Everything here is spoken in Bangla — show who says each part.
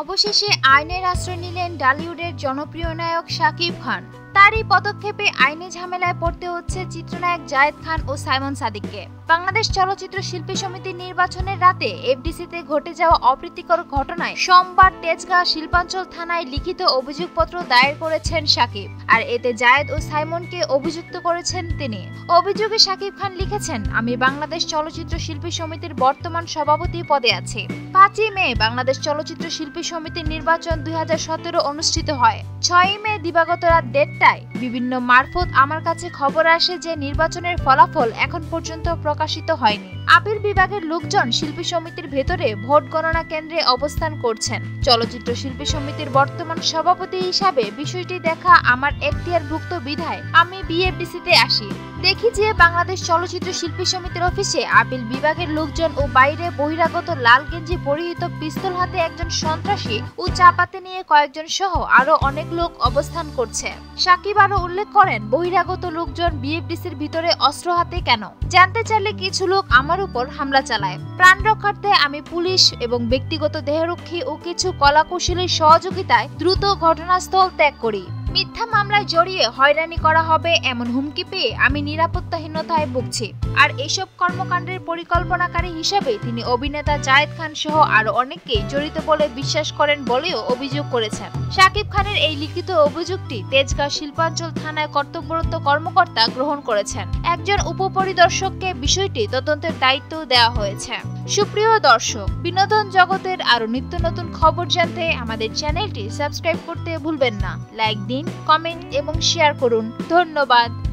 Speaker 1: অবশেষে আইনের আশ্রয় নিলেন ডালিউডের জনপ্রিয় নায়ক শাকিব খান। তার এই পদক্ষেপে আইনি ঝামেলায় পড়তে হচ্ছে চিত্রনায়ক জায়েদ খান ও সাইমন সাদিককে। বাংলাদেশ চলচ্চিত্র শিল্পী সমিতির নির্বাচনের রাতে এফডিসিতে ঘটে যাওয়া অপ্রীতিকর ঘটনায় সোমবার তেজগাঁ শিল্পাঞ্চল থানায় লিখিত অভিযোগপত্র দায়ের করেছেন সাকিব, আর এতে জায়েদ ও সাইমনকে অভিযুক্ত করেছেন তিনি। অভিযোগে সাকিব খান লিখেছেন, আমি বাংলাদেশ চলচ্চিত্র শিল্পী সমিতির বর্তমান সভাপতি পদে আছি। পাঁচই মে বাংলাদেশ চলচ্চিত্র শিল্পী সমিতির নির্বাচন দুই হাজার সতেরো অনুষ্ঠিত হয়। ছয়ই মে দিবাগত রাত দেড়টায় বিভিন্ন মারফত আমার কাছে খবর আসে যে নির্বাচনের ফলাফল এখন পর্যন্ত প্রকাশিত হয়নি। আপিল বিভাগের লোকজন শিল্পী সমিতির ভেতরে ভোট গণনা কেন্দ্রে অবস্থান করছেন। চলচ্চিত্র শিল্পী সমিতির বর্তমান সভাপতি হিসাবে বিষয়টি দেখা আমার এখতিয়ারভুক্ত বিধায় আমি বিএফডিসিতে আসি। দেখি যে বাংলাদেশ চলচ্চিত্র শিল্পী সমিতির অফিসে আপিল বিভাগের লোকজন ও বাইরে বহিরাগত লাল গেঞ্জি পরিহিত পিস্তল হাতে একজন সন্ত্রাসী ও চাপাতে নিয়ে কয়েকজন সহ আরও অনেক লোক অবস্থান করছে। আরও উল্লেখ করেন, বহিরাগত লোকজন বিএফডিসির ভিতরে অস্ত্র হাতে কেন? জানতে চাইলে কিছু লোক আমার উপর হামলা চালায়। প্রাণ রক্ষার্থে আমি পুলিশ এবং ব্যক্তিগত দেহরক্ষী ও কিছু কলাকৌশলীর সহযোগিতায় দ্রুত ঘটনাস্থল ত্যাগ করি। মিথ্যা মামলায় জড়িয়ে হয়রানি করা হবে এমন হুমকি পেয়ে আমি নিরাপত্তাহীনতায় ভুগছি। আর এসব কর্মকাণ্ডের পরিকল্পনাকারী হিসাবে তিনি অভিনেতা জায়েদ খান সহ আরও অনেককেই জড়িত বলে বিশ্বাস করেন বলেও অভিযোগ করেছেন। শাকিব খানের এই লিখিত অভিযোগটি তেজগাঁ শিল্পাঞ্চল থানায় কর্তব্যরত কর্মকর্তা গ্রহণ করেছেন। একজন উপপরিদর্শককে বিষয়টি তদন্তের দায়িত্ব দেওয়া হয়েছে। সুপ্রিয় দর্শক, বিনোদন জগতের আরও নিত্য নতুন খবর জানতে আমাদের চ্যানেলটি সাবস্ক্রাইব করতে ভুলবেন না। লাইক দিন, কমেন্ট এবং শেয়ার করুন। ধন্যবাদ।